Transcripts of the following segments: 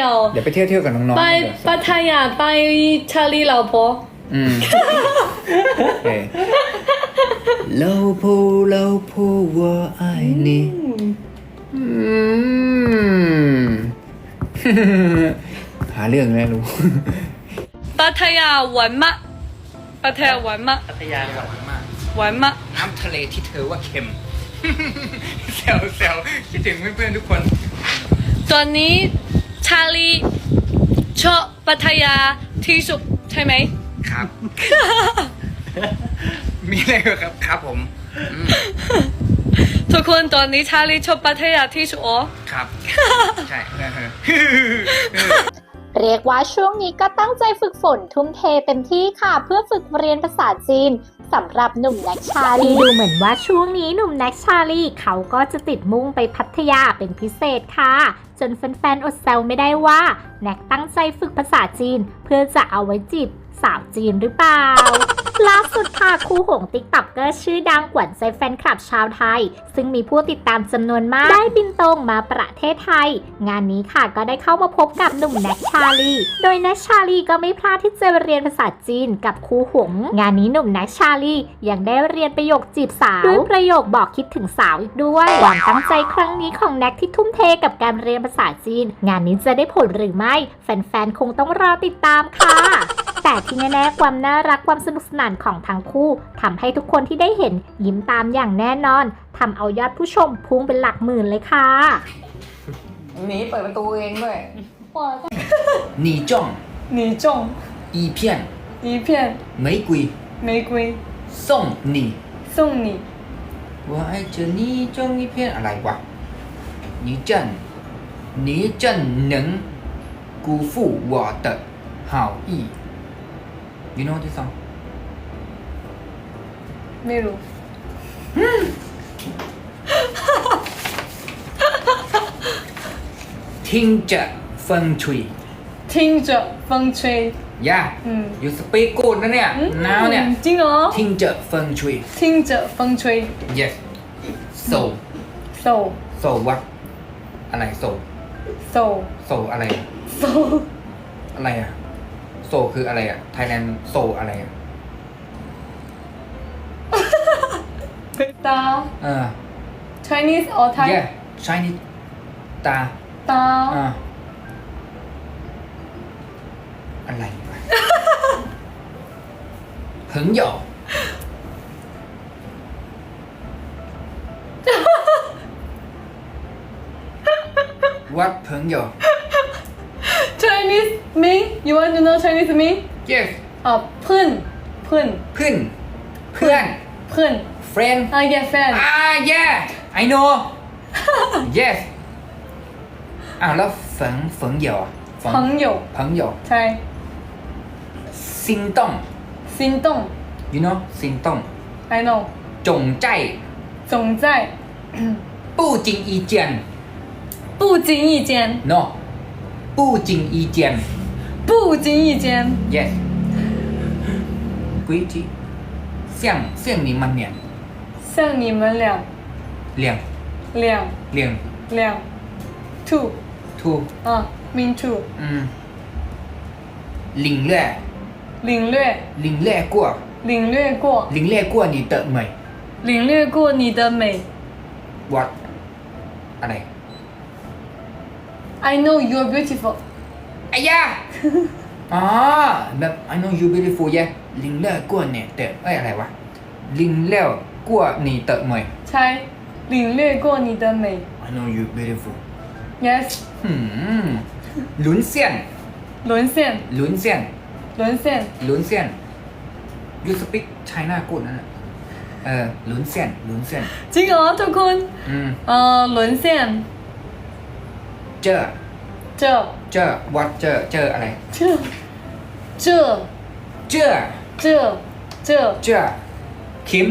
ยาเดี๋ยวไปเที่ยวเที่ยวกับน้องๆไปปัทยาไปชาลีเหลาโพอืมโอเคเหลาโพเหลาโพว่าไอ้นี่อืมหาเรื่องแน่รู้ปัทยาหวานมากปัทยาหวานมากปัทยาหวานมากหวานมากน้ำทะเลที่เธอว่าเค็มเซลเซลคิดถึงเพื่อนๆทุกคน ตอนนี้ ชาลีชอบปัทยาที่สุดใช่ไหม ครับ มีอะไรเหรอครับครับผมอืมทุกคนตอนนี้ชาลีชอบปัทยาที่สุดอ๋อ ครับ ใช่เรียกว่าช่วงนี้ก็ตั้งใจฝึกฝนทุ่มเทเต็มที่ค่ะ เพื่อฝึกเรียนภาษาจีน สำหรับหนุ่มแน็กชาลีดูเหมือนว่าช่วงนี้หนุ่มแน็กชาลีเขาก็จะติดมุ่งไปพัทยาเป็นพิเศษค่ะ จนแฟนๆอดแซวไม่ได้ว่าแน็กตั้งใจฝึกภาษาจีน เพื่อจะเอาไว้จีบ สาวจีนหรือเปล่า ล่าสุดค่ะคู่หงติ๊กต็อกเกอร์ชื่อดังกวนใจแฟนคลับชาวไทย ซึ่งมีผู้ติดตามจำนวนมาก ได้บินตรงมาประเทศไทย งานนี้ค่ะก็ได้เข้ามาพบกับหนุ่มแน็กชาลี โดยแน็กชาลีก็ไม่พลาดที่จะเรียนภาษาจีนกับครูหง งานนี้หนุ่มแน็กชาลียังได้เรียนประโยคจีบสาวด้วยประโยคบอกคิดถึงสาวอีกด้วยความตั้งใจครั้งนี้ของแน็กที่ทุ่มเทกับการเรียนภาษาจีน งานนี้จะได้ผลหรือไม่ แฟนๆคงต้องรอติดตามค่ะ แต่ที่แน่ๆความน่ารักความสนุกสนานของทั้งคู่ทำให้ทุกคนที่ได้เห็นยิ้มตามอย่างแน่นอนทำเอายอดผู้ชมพุ่งเป็นหลักหมื่นเลยค่ะ หนีเปิดประตูเองด้วย 哇，หนีจ้อง 你中一片一片玫瑰玫瑰送你送你，我爱着你中一片อะไรวะ你怎你怎能辜负我的好意 You know this song? ไม่รู้ chui. Chợ Phân Trùy chui. Yeah. อืม You speak good นะเนี่ย Now เนี่ย จริงเหรอ chui. Chợ Phân Trùy chui. Yes. So so So what Anh อะไร So so so อะไร so อะไรอ่ะ โซคืออะไรอะไทยแลนด์โซอะไรอะตา อ่า Chinese or Thai yeah Chinese ตา ตา อ่า อะไรวะ หึงหยอก วัดเพิงหยอ mean you want to know Chinese mean yes อ่ะเพื่อนเพื่อน เพื่อนเพื่อน เพื่อน friend อ่ะ yeah fan อ่า yeah I know yes อ้าวแล้วฝงฝงเหยวอะฝง 朋友朋友ใช่ 心动心动 you know 心动 I know จงใจ 总在不经意间不经意间 no 不经意间 不经意间 yes 规矩像像你们俩像你们俩两两两两 two two 啊 mean two 嗯领略领略领略过领略过领略过你的美领略过你的美 what อะไร I know you're beautiful ไอ้ยา อ๋อแบบ I know you beautiful yeah 领略过你的เอ้ยอะไรวะ领略过你的美ใช่领略过你的美 I know you beautiful yes หืมลุ้นเซียน 沦陷ลุ้นเซียน 沦陷 ลุ้นเซียน you speak China good นั่นแหละเออลุ้นเซียนลุ้นเซียน จริงเหรอทุกคน อืม เอ่อ沦陷 เจอ 这 เจอ what เจอเจออะไร 这这 เจอ 这这เจอคิม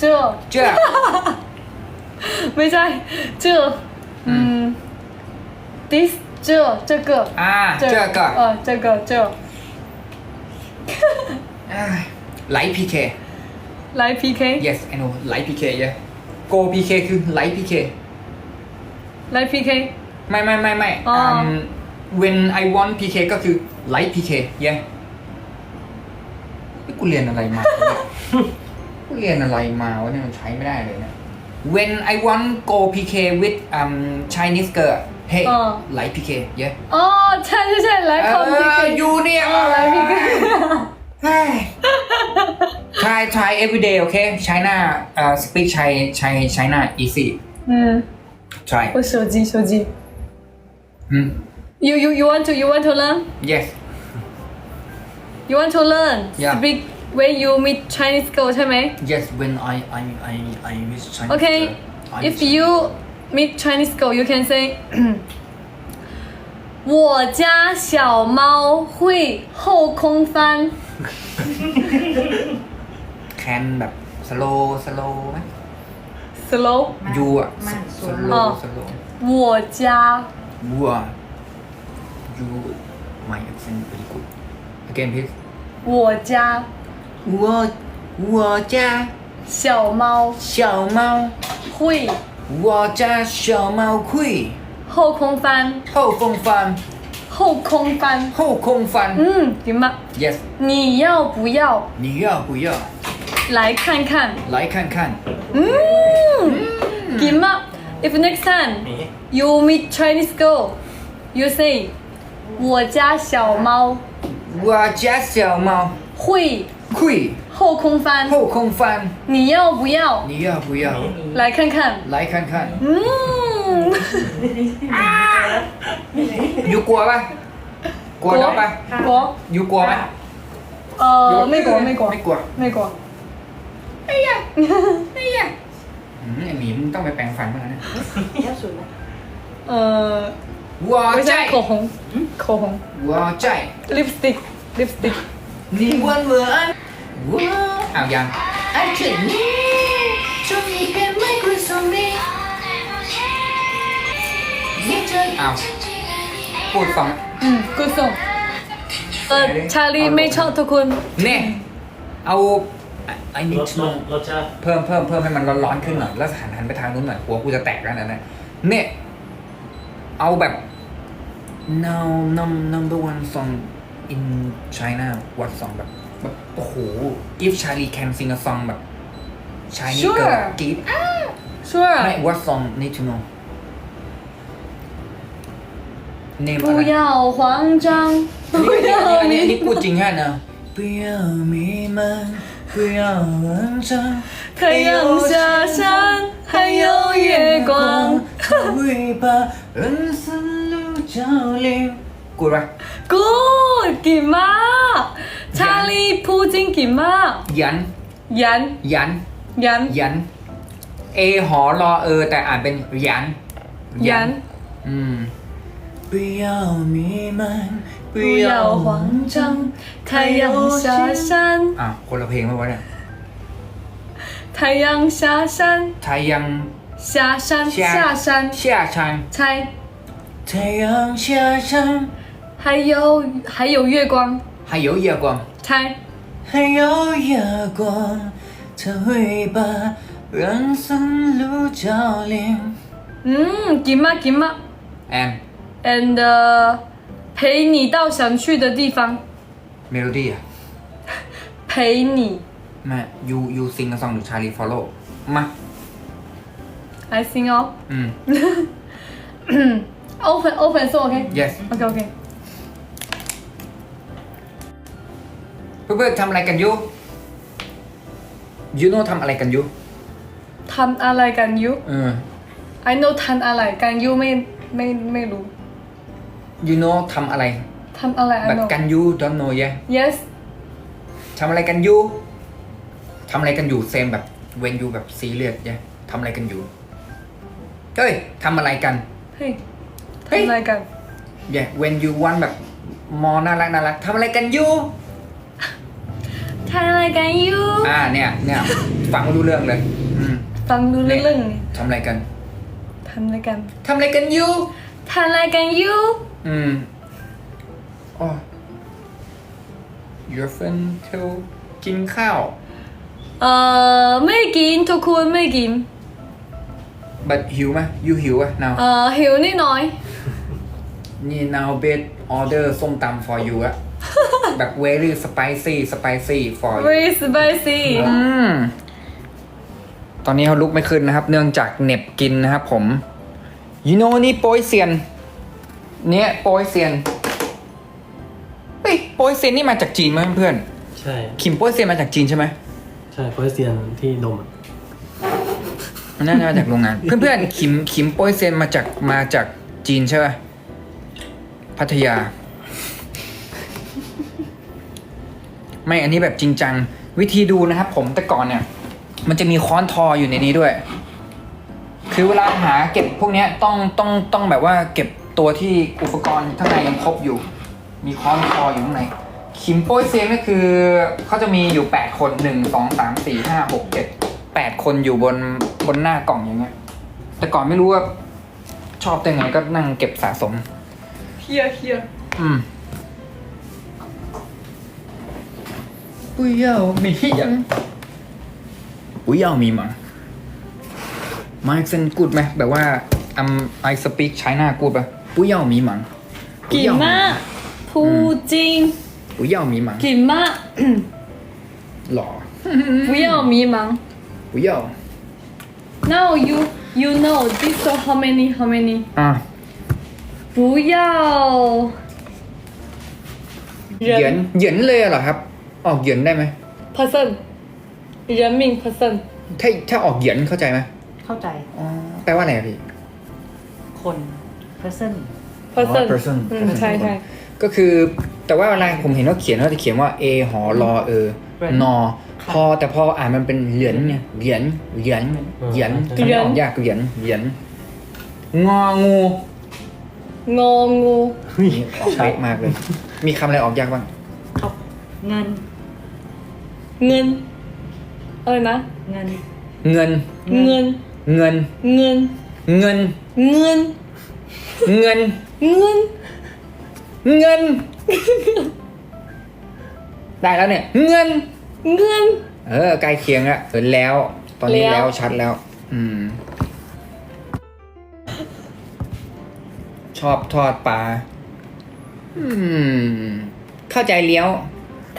这 เจอ ไม่ใช่这嗯 this 这这个 อ่าเจอก็ 呃这个这 ไลท์พีเค 来 PK yes I know ไลท์พีเค yeah go PK คือไลท์พีเค 来 PK ไม่ไม่ไม่ไม่ อ๋ออื ม when I want PK ก็คือ like PK yeah นี่กูเรียนอะไรมาวะเนี่ยกูเรียนอะไรมาวะเนี่ยมันใช้ไม่ได้เลยนะ when I want go PK with um Chinese girl hey อ๋อ like PK yeah อ๋อใช่ใช่ใช่ไลฟ์คอมพิวเตอร์ ยูเนี่ย อ๋อไลฟ์ PK try try every day okay China uh speak Chai Chai China easy 嗯， try 我手机手机。 hmm You you you want to you want to learn? yes You want to learn? Yeah. Speak when you meet Chinese girl ใช่ไหม yes when I I I I miss Chinese Okay. girl, I If miss- you meet Chinese girl, you can say 我家小猫会后空翻。 can แบบ slow slow ไหม Slow. ยูอะ 慢 slow 哦 slow 我家วัว you my accent very good again please 我家我我家小猫小猫会我家小猫会后空翻。后空翻后空翻。后空翻嗯，行吧。 yes 你要不要你要不要来看看？来看看 Mm. Give up. If next time you meet Chinese girl, you say 我家小猫我家小猫会会后空翻，后空翻你要不要你要不要来看看？来看看嗯，ยูกลัวปะกลัวน้องปะ 国 ยูกลัวไหม 呃美国美国 ไม่กลัว 美国， อืมไอหมีมึงต้องไปแปรงฟันบ้างนะ 要数了。呃， 我我在想口红，口红我在，lipstick lipstick，你问我爱我อ้าวยัง爱着你中一片玫瑰送你你真อ้าวพูดฟัง 嗯，good song。呃，查理ไม่ชอบทุกคน เนี่ยเอาไอ้นี่ รสรสรสชาติ เพิ่มเพิ่มเพิ่มให้มันร้อนๆขึ้นหน่อยแล้วหันหันไปทางนู้นหน่อยหัวกูจะแตกแล้วนะเนี่ย เนี่ยเอาแบบ now num number one song in China what song แบบแบบโอ้โห if Charlie can sing a song แบบ Chinese Sure. girl กรีด ，sure。 ไม่ what song need to know name 不 อะไร 要慌张，不 นี่ 要 อันนี้อันนี้ 迷 พูดจริงแค่นะ不要迷茫不要慌张太阳下山，还有月光。 才会把人生路照亮กูดปะ Good，劲嘛！查理普京劲嘛！ ยัน 人 ยัน 人 ยัน เอหอรอเออ แต่อ่านเป็นยัน 人， อืม不要迷茫不不要慌张，太阳下山， อ่ะคนละเพลงไหมวะเนี่ย 太阳下山， ไทยยัง 下山下山。下山。猜，太阳下山，还有还有月光，还有月光。猜，还有月光，它会把人生路照亮。嗯，给吗给吗？And and，陪你到想去的地方。Melody，陪你。嘛，You you sing a song to Charlie Follow 嘛。I sing off. Mm. open, open, so okay. Yes Okay, okay. เพื่อนๆทำอะไรกันอยู่ยูโน่ทำอะไรกันอยู่ทำอะไรกันยู เออ I know ทำอะไรกันยูไม่ไม่ไม่รู้ You know ทำอะไรทำอะไร I know กันยู don't know yeah Yes ทำอะไรกันอยู่ทำอะไรกันอยู่เซมแบบ when you แบบซีเรียส yeah ทำอะไรกันอยู่ เฮ้ยทำอะไรกันเฮ้ยเฮ้ยทำอะไรกัน yeah when you want แบบมอน่ารักน่ารักทำอะไรกันอยู่ทำอะไรกันอยู่อ่าเนี่ยเนี่ยฟังไม่รู้เรื่องเลยอืมฟังดูเรื่องๆนี่ทำอะไรกันทำอะไรกันทำอะไรกันอยู่ทำอะไรกันอยู่อืมอ๋อ your friend tell กินข้าว เอ่อไม่กินทุกคนไม่กิน but หิวไหม you หิวอะ now เอ่อหิวนิดหน่อย นี่ now bed order ส้มตำ for you อะแบบ very spicy spicy for you very spicy อืมตอนนี้เขาลุกไม่ขึ้นนะครับ เนื่องจากเหน็บกินนะครับผม you know นี่โปยเซียน เนี่ยโปยเซียนเฮ้ยโปยเซียนนี่มาจากจีนไหมเพื่อนใช่ ๆขิมโปยเซียนมาจากจีนใช่ไหม ใช่เพราะเซียนที่ดมอะ มันน่าจะมาจากโรงงาน เพื่อนๆขิมขิมโป้ยเซนมาจากมาจากจีนใช่ไหมพัทยา ไม่อันนี้แบบจริงจัง วิธีดูนะครับผมแต่ก่อนเนี่ย มันจะมีค้อนทออยู่ในนี้ด้วย คือเวลาหาเก็บพวกนี้ต้องต้องต้องแบบว่าเก็บตัวที่อุปกรณ์ข้างในยังครบอยู่ มีค้อนคออยู่ข้างในขิมโป้ยเซนยงก็คือเขาจะมีอยู่ 8 คน 1 2 3 4 5 6 7 แปดคนอยู่บนบนหน้ากล่องอย่างเงี้ย แต่ก่อนไม่รู้ว่า ชอบแต่ไงก็นั่งเก็บสะสม เฮียเฮียอืมปุยเย่ามีอยังปุยเย่ามีมั้งมาเซนกูดไหมแบบว่า I'm I speak China กูดปะปุยเย่ามีมั้งกินมากพูจิงปุยเย่ามีมั้งกินมากหล่อปุยเย่ามีมั้ง 不要 now you you know this so how many how many 啊，不要เหยินเหยินเลยเหรอครับ ออกเหยินได้ไหม person 人命 person ถ้าถ้าออกเหยินเข้าใจไหม เข้าใจ อ๋อแปลว่าอะไรอะพี่ คน person person person อืมใช่ใช่ ก็คือแต่ว่าเวลาผมเห็นว่าเขียนว่าจะเขียนว่า a หอรอเออ นอ พอแต่พออ่านมันเป็นเหรียญเนี่ยเหรียญเหรียญเหรียญคำนี้ออกยากเหรียญเหรียญงองูงองูนี่ออกเป๊ะมากเลย มีคำอะไรออกยากบ้างเขาเงิน เงินอะไรนะเงิน เงิน เงิน เงิน เงิน เงิน เงิน เงิน เงิน เงิน ได้แล้วเนี่ย เงิน เงินเออใกล้เคียงละเออแล้ว ตอนนี้แล้วแล้วชัดแล้ว อืม ชอบทอดปลาอืม เข้าใจเลี้ยว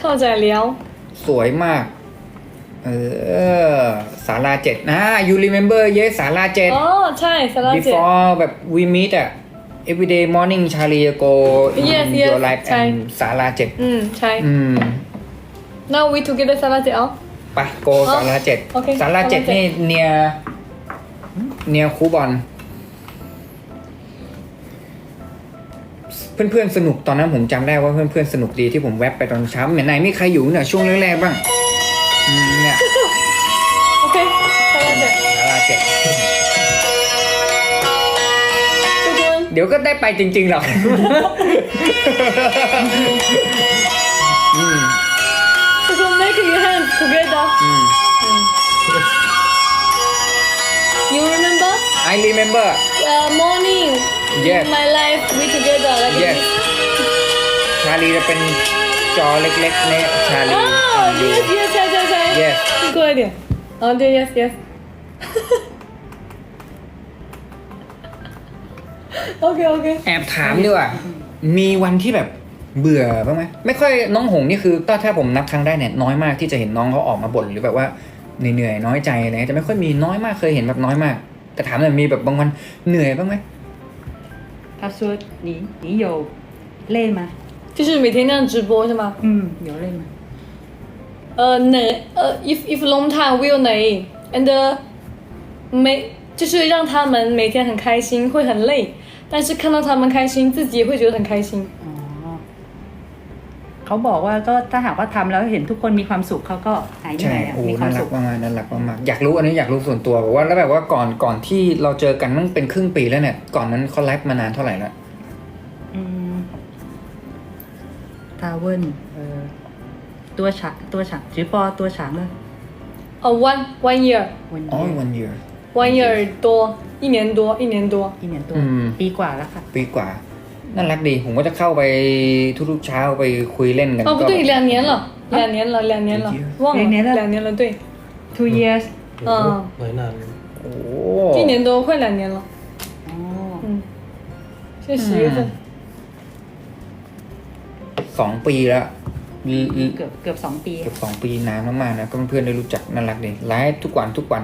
เข้าใจแล้วสวยมาก เออสาราเจ็ดนะ you remember yes สาราเจ็ดอ๋อใช่สาระเจ็ด before แบบ we meet อะ everyday morning Charlie go in Yes, yes, your life ใช่ and สาราเจ็ดอืม ใช่ อืม now we together สาระเจ็ดอ๋อ ไปโกสาราเจ็ดโอเคสาราเจ็ดศาลาเจ็ด นี่เนียเนียคูบอล เพื่อนๆสนุกตอนนั้นผมจำได้ว่าเพื่อนๆสนุกดีที่ผมแวบไปตอนเช้าเหมือนไหนมีใครอยู่เนี่ยช่วงแรกๆบ้างอืมเนี่ย โอเคสาระเจ็ดสาราเจ็ดทุกคนเดี๋ยวก็ได้ไปจริงๆหรอกอืม like your hand together. Mm. Mm. You remember? I remember. Uh, morning. Yes. In my life, we together. Like yes. ชาลีจะเป็นจอเล็กๆเนี่ยชาลี Oh, yes, yes, yes, yes, yes. Yes. Good idea. Oh, dear, yes, yes. okay, okay. แอบถามดีกว่า มีวันที่แบบ เบื่อบ้างไหม ไม่ค่อยน้องหงนี่คือถ้าถ้าผมนับครั้งได้เนี่ยน้อยมากที่จะเห็นน้องเขาออกมาบ่นหรือแบบว่าเหนื่อยๆน้อยใจอะไรเงี้ยจะไม่ค่อยมีน้อยมากเคยเห็นแบบน้อยมาก แต่ถามหน่อยมีแบบบางวันเหนื่อยบ้างไหม 他说你你有累吗就是每天那样直播是吗？嗯有累吗呃，哪呃，if if long time will 哪 and 每就是让他们每天很开心，会很累，但是看到他们开心，自己也会觉得很开心。 เขาบอกว่าก็ถ้าหากว่าทำแล้วเห็นทุกคนมีความสุขเขาก็หายเหนื่อยมีความสุขมากนั่นหลักมากอยากรู้อันนี้อยากรู้ส่วนตัวว่าแล้วแบบว่าก่อนก่อนที่เราเจอกันมันเป็นครึ่งปีแล้วเนี่ย ก่อนนั้นเขาไลฟ์มานานเท่าไหร่ละทาเวนเตัวฉะตัวฉะจีปอตัวฉางเลยเออ one one year one one year one year 多一年多一年多一年多ปีกว่าแล้วค่ะปีกว่า น่ารักดี ผมก็จะเข้าไปทุกๆเช้าไปคุยเล่นกัน 哦，不 ก็ 对，两年了，两年了，两年了 两年，忘了，两年了两年了，对， two years 嗯 หลายนาน โอ้ 一年多，快两年了， อ๋อ 嗯，现在十月份， สองปีแล้วอืมอืม เกือบเกือบสองปี เกือบสองปีนานมากๆนะก็เพื่อนๆได้รู้จักน่ารักดีไลฟ์ทุกวันทุกวัน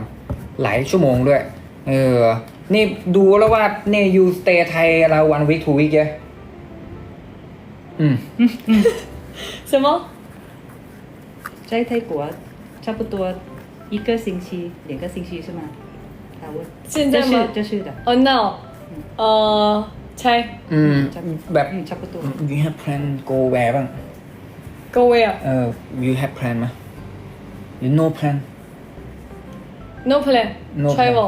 หลายชั่วโมงด้วย เออ นี่ดูแล้วว่าเนี่ยยูสเตย์ไทยเราวันวิกทูวิกเยอะอืม 什么？在泰国差不多一个星期、两个星期是吗？他问。现在吗？这是这是的，哦、n o 呃，猜 อืม แบบ 嗯，差不多。 you have plan go where บ้าง go where เออ you have plan ไหม you no plan no plan No travel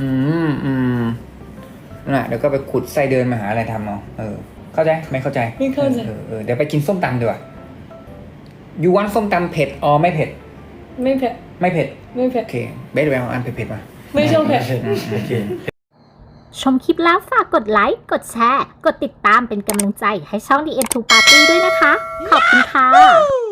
อืมอืมน่ะเดี๋ยวก็ไปขุดไส้เดินมาหาอะไรทำเอาเออ เข้าใจไม่เข้าใจไม่เข้าใจออเออเดี๋ยวไปกินส้มตำดีกว่ายูวันส้มตำเผ็ดอ๋อไม่เผ็ด ไม่เผ็ด ไม่เผ็ด ไม่เผ็ด โอเคเบสไปเอาอันเผ็ดๆมา ไม่ชอบเผ็ด โอเค ชมคลิปแล้วฝากกดไลค์ กดแชร์ กดติดตามเป็นกำลังใจให้ช่อง The End to Party ด้วยนะคะ ขอบคุณค่ะ